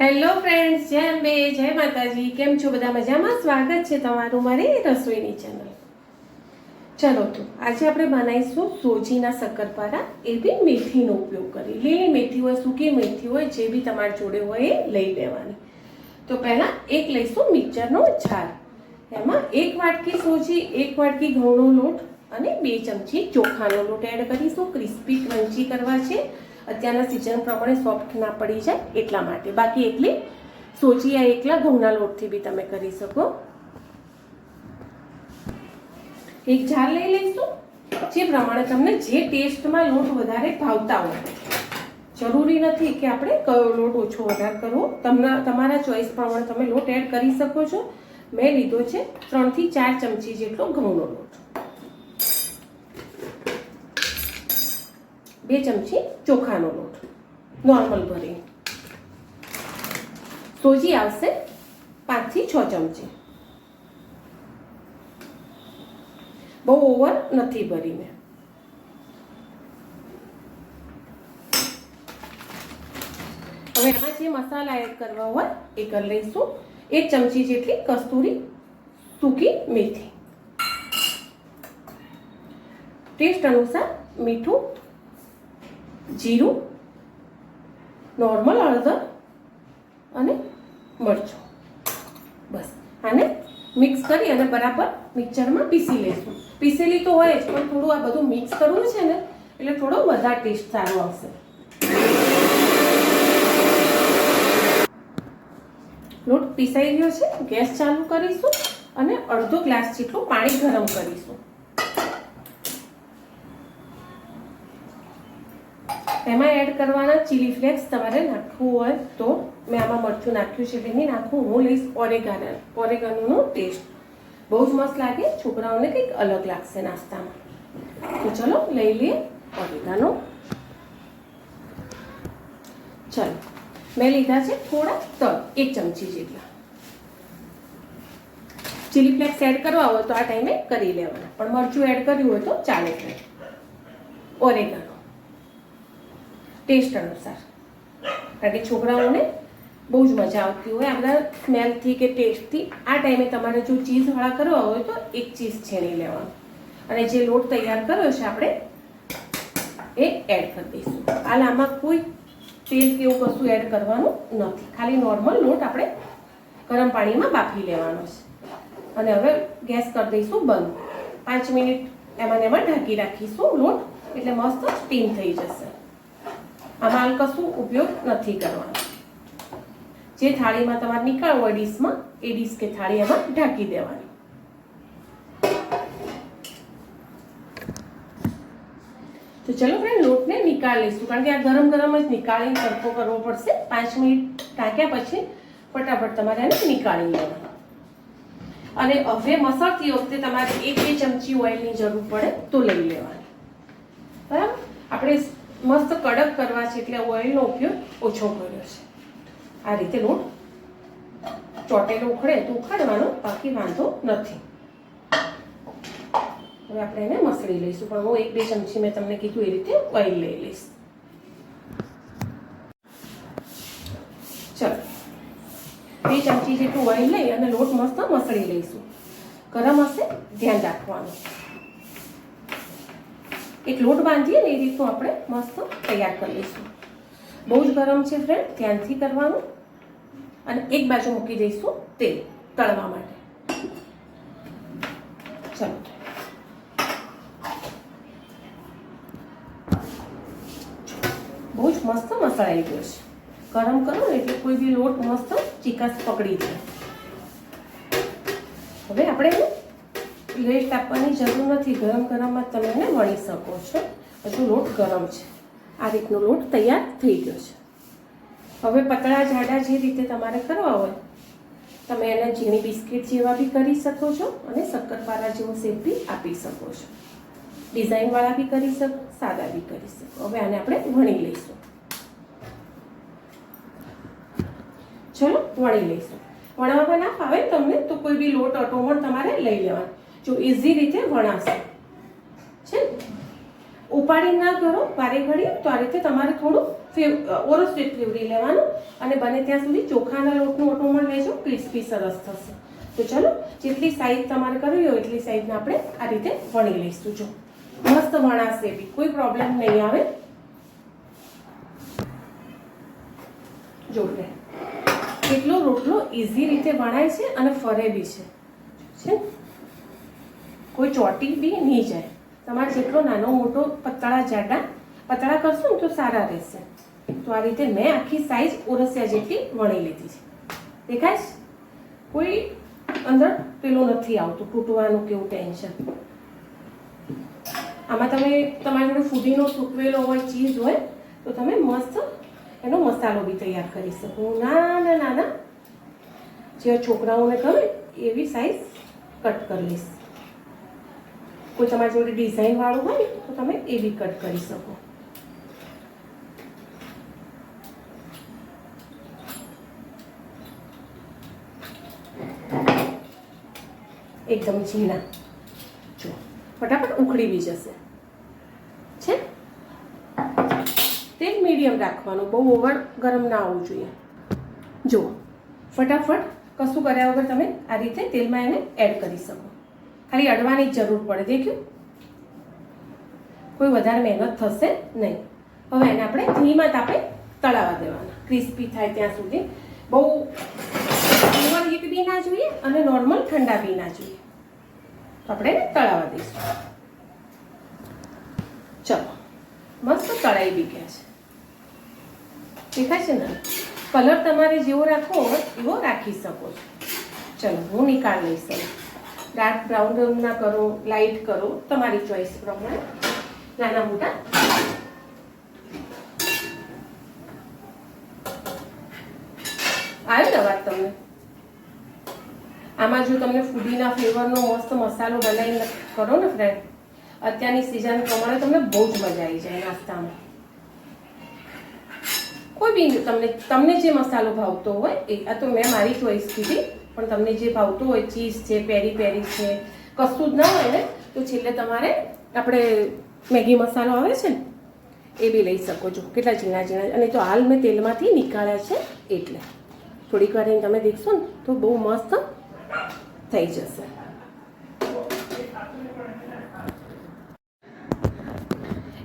Hello friends જય અંબે, જય માતાજી. કેમ છો બધા? મજામાં? સ્વાગત છે તમારું મારી રસોઈની ચેનલ ચલો તો, આજે આપણે બનાવીશું સોજીના શક્કરપારા. એ બી મેથીનો ઉપયોગ કરી. લીલી મેથી હોય, સૂકી મેથી હોય, જે બી તમારી જોડે હોય એ લઈ લેવાની. તો પહેલાં એક લઈશું મિક્સરનો જાર. એમાં એક વાટકી સોજી, એક વાટકી ઘઉંનો લોટ અને બે ચમચી ચોખાનો લોટ એડ કરીશું. ક્રિસ્પી, ક્રન્ચી કરવા છે. અત્યારના સિઝન પ્રમાણે સોફ્ટ ના પડી જાય એટલા માટે. બાકી એકલી સોજી આ એકલા ઘઉંના લોટથી બી તમે કરી શકો. એક જાર લઈ લઈશું. જે પ્રમાણે તમને જે ટેસ્ટમાં લોટ વધારે ભાવતા હોય. જરૂરી નથી કે આપણે કયો લોટ ઓછો વધારે કરવો. તમને તમારા ચોઈસ પ્રમાણે તમે લોટ એડ કરી શકો છો. મેં લીધો છે ત્રણથી ચાર ચમચી જેટલો ઘઉંનો લોટ. બે ચમચી ચોખાનો લોટ. નોર્મલ ભરી. સોજી આવશે પાંચથી છ ચમચી. બહુ ઓવર નથી ભરી મેં હવે એમાં જે મસાલા એડ કરવા હોય એ કરી લઈશું. એક ચમચી જેટલી કસ્તુરી સૂકી મેથી. ટેસ્ટ અનુસાર મીઠું જીરું નોર્મલ હળદર અને મરચું. બસ. આને મિક્સ કરી અને બરાબર મિક્સરમાં પીસી લઈશું પીસેલી તો હોય જ, પણ થોડું આ બધું મિક્સ કરવું છે ને, એટલે થોડો વધારે ટેસ્ટ સારો આવશે. લોટ પીસાઈ ગયો છે, ગેસ ચાલુ કરીશું અને અડધો ગ્લાસ જેટલું પાણી ગરમ કરીશું. એમાં એડ કરવાના ચીલી ફ્લેક્સ તમારે નાખવું હોય તો મેં આમાં મરચું નાખ્યું છે એટલે નહીં નાખવું હું લઈશ ઓરેગાન ઓરેગાનોનો ટેસ્ટ બહુ જ મસ્ત લાગે, છોકરાઓને કંઈક અલગ લાગશે નાસ્તામાં. તો ચલો, લઈ લઈએ ઓરેગાનો ચલો, મેં લીધા છે થોડા તલ, એક ચમચી જેટલા. ચીલી ફ્લેક્સ એડ કરવા હોય તો આ ટાઈમે કરી લેવાના. પણ મરચું એડ કર્યું હોય તો ચાલે ઓરેગાનો ટેસ્ટ અનુસાર. કારણ કે છોકરાઓને બહુ જ મજા આવતી હોય. આ બધા સ્મેલથી કે ટેસ્ટથી આ ટાઈમે તમારે જો ચીઝવાળા કરવા હોય તો એક ચીઝ છીણી લેવાનું. અને જે લોટ તૈયાર કર્યો છે આપણે, એ એડ કરી દઈશું. હાલ આમાં કોઈ તેલ કે એવું કશું એડ કરવાનું નથી. ખાલી નોર્મલ લોટ આપણે ગરમ પાણીમાં બાફી લેવાનો છે. અને હવે ગેસ કરી દઈશું બંધ. પાંચ મિનિટ એમાં ને એમાં ઢાંકી રાખીશું લોટ. એટલે મસ્ત સ્ટીમ થઈ જશે. આમાં હાલ કશું ઉપયોગ નથી કરવાનો. જે થાળીમાં તમારે નીકળવું હોય ડીશમાં, એ ડીશ કે થાળી એમાં ઢાંકી દેવાની. તો ચલો ફ્રેન્ડ લોટને નીકાળી લઈશું. કારણ કે આ ગરમ ગરમ જ નીકાળીને તડકો કરવો પડશે. પાંચ મિનિટ ઢાંક્યા પછી ફટાફટ તમારે એને નીકાળી લેવાનું. અને હવે મસળતી વખતે તમારે એક બે ચમચી ઓઇલની જરૂર પડે તો લઈ લેવાની. બરાબર? આપણે મસ્ત કડક કરવા છે એટલે ઓઇલનો ઉપયોગ ઓછો કર્યો છે. આ રીતે લોટ ચોટેલો ઉખડે તો ઉખાડવાનો બાકી વાંધો નથી. હવે આપણે એને મસળી લઈશું, પણ હું એક બે ચમચી મેં તમને કીધું એ રીતે ઓઇલ લઈ લઈશ. ચલો. બે ચમચી જેટલું ઓઇલ લઈ અને લોટ મસ્ત મસળી લઈશું. ગરમ હશે ધ્યાન રાખવાનું. એક લોટ બાંધીએ ને એ રીતનું આપણે મસ્ત તૈયાર કરી લઈશું. બહુ જ ગરમ છે ફ્રેન્ડ ધ્યાનથી કરવાનું. અને એક બાજુ મૂકી દઈશું તેલ તળવા માટે. ચલો. બહુ જ મસ્ત મસાલાઈ ગયો છે. ગરમ કરો ને એટલે કોઈ બી લોટ મસ્ત ચીકાશ પકડી જાય. હવે આપણે રેસ્ટ આપવાની જરૂર નથી. ગરમ ગરમમાં તમે એને વણી શકો છો. હજુ લોટ ગરમ છે. આ રીતનો લોટ તૈયાર થઈ ગયો છે. હવે પતળા જાડા જે રીતે તમારે કરવા હોય, તમે એને ઝીણી બિસ્કિટ જેવા બી કરી શકો છો અને શક્કરપારા જેવો શેપ બી આપી શકો છો. ડિઝાઇનવાળા બી કરી શકો, સાદા બી કરી શકો. હવે આને આપણે વણી લઈશું. ચલો, વણી લઈશું. વણાવવા ના ફાવે તમને તો કોઈ બી લોટ અટોમણ તમારે લઈ લેવાનો. જો ઇઝી રીતે વણાશે. છે? ઉપાડી ના કરો, વારે ઘડી તો આ રીતે તમારે થોડું ફેવ ઓરસ ફેવરી લેવાનું અને બને ત્યાં સુધી ચોખાના લોટનું ઓટોમણ લેજો, ક્રિસ્પી સરસ થશે. તો ચલો, જેટલી સાઈઝ તમારે કરવી હોય એટલી સાઈઝને આપણે આ રીતે વણી લઈશું. જો, મસ્ત વણાશે બી. કોઈ પ્રોબ્લેમ નહીં આવે. જોડે કેટલો રોટલો ઇઝી રીતે વણાય છે અને ફરે બી છે. છે કોઈ ચોટી બી નહીં જાય. તમારે જેટલો નાનો મોટો પતળા જાડા, પતળા કરશો ને તો સારા રહેશે. તો આ રીતે મેં આખી સાઈઝ ઓરસિયા જેટલી વણી લીધી છે. દેખાય છે? કોઈ અંદર પેલું નથી આવતું, તૂટવાનું કેવું ટેન્શન આમાં તમે, તમારી જોડે ફૂદીનો સૂકવેલો હોય, ચીઝ હોય, તો તમે મસ્ત એનો મસાલો બી તૈયાર કરી શકો. નાના નાના, જે છોકરાઓને ગમે એવી સાઈઝ કટ કરી લઈશ. કોઈ તમારી જોડે ડિઝાઇન વાળું હોય તો તમે એ બી કટ કરી શકો. એકદમ ઝીણા. જો, ફટાફટ ઉખડી બી જશે. છે? તેલ મીડિયમ રાખવાનું, બહુ ઓવર ગરમ ના આવવું જોઈએ. જુઓ ફટાફટ કશું કર્યા વગર તમે આ રીતે તેલમાં એને એડ કરી શકો. ખાલી અડવાની જ જરૂર પડે, દેખ્યું? કોઈ વધારે મહેનત થશે નહીં. હવે એને આપણે ધીમા તાપે તળાવા દેવાના. ક્રિસ્પી થાય ત્યાં સુધી. બહુ ઓવર હીટ બી ના જોઈએ અને નોર્મલ ઠંડા બી ના જોઈએ. તો આપણે તળાવવા તળાવા દઈશું. ચલો. મસ્ત તળાઈ બી ગયા છે. દેખાય છે ને? કલર તમારે જેવો રાખવો એવો રાખી શકો છો. ચલો, હું નિકાળ લઈશ ડાર્ક બ્રાઉન રંગના કરો લાઇટ કરો, તમારી ચોઈસ પ્રમાણે. નાના મોટા. આવ્યો ને વાત તમને? આમાં જો તમને ફૂદીના ફ્લેવરનો મસ્ત મસાલો બનાવીને કરો ને ફ્રેન્ડ અત્યારની સિઝન પ્રમાણે તમને બહુ જ મજા આવી જાય નાસ્તામાં. કોઈ બી તમને તમને જે મસાલો ભાવતો હોય એ, આ તો મેં મારી ચોઈસ કીધી. પણ તમને જે ભાવતું હોય, ચીઝ છે, પેરી પેરી છે, કશું જ ના હોય ને, તો છેલ્લે તમારે આપણે મેગી મસાલો આવે છે ને, એ બી લઈ શકો છો. કેટલા ઝીણા ઝીણા અને તો હાલ મેં તેલમાંથી નીકાળ્યા છે એટલે. થોડીક વાર તમે દેખશો ને, તો બહુ મસ્ત થઈ જશે.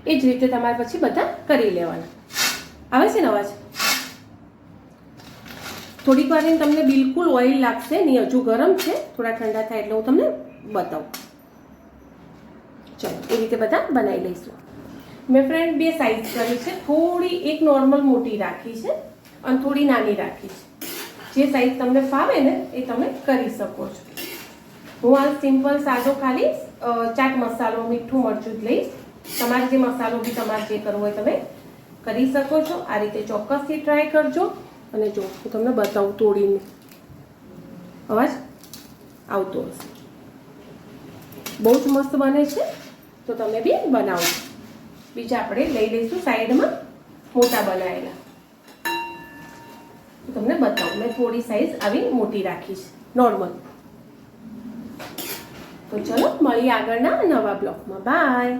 એ જ રીતે તમારે પછી બધા કરી લેવાના. આવે છે ને અવાજ? થોડીક વાર તમને બિલકુલ ઓઇલ લાગશે, નહીં, હજુ ગરમ છે, થોડા ઠંડા થાય એટલે હું તમને બતાવું. ચલો, એ રીતે બધા બનાવી લઈશું. મેં ફ્રેન્ડ બે સાઈઝ કરી છે, થોડી એક નોર્મલ મોટી રાખી છે અને થોડી નાની રાખી છે. જે સાઈઝ તમને ફાવે ને, એ તમે કરી શકો છો. હું આ સિમ્પલ સાદો ખાલી ચાટ મસાલો, મીઠું, મરચું જ લઈશ. તમારે જે મસાલો બી તમારે જે કરવો હોય તમે કરી શકો છો. આ રીતે ચોક્કસથી ટ્રાય કરજો. અને જો, હું તમને બતાવું તોડીને. અવાજ? આવતો હશે. બહુ જ મસ્ત બને છે. તો તમે બી બનાવો. બીજા આપણે લઈ લઈશું સાઈડમાં મોટા બનાવેલા. તમને બતાવું. મેં થોડી સાઈઝ આવી મોટી રાખી છે. નોર્મલ તો ચલો, મળીએ આગળના નવા બ્લોગમાં બાય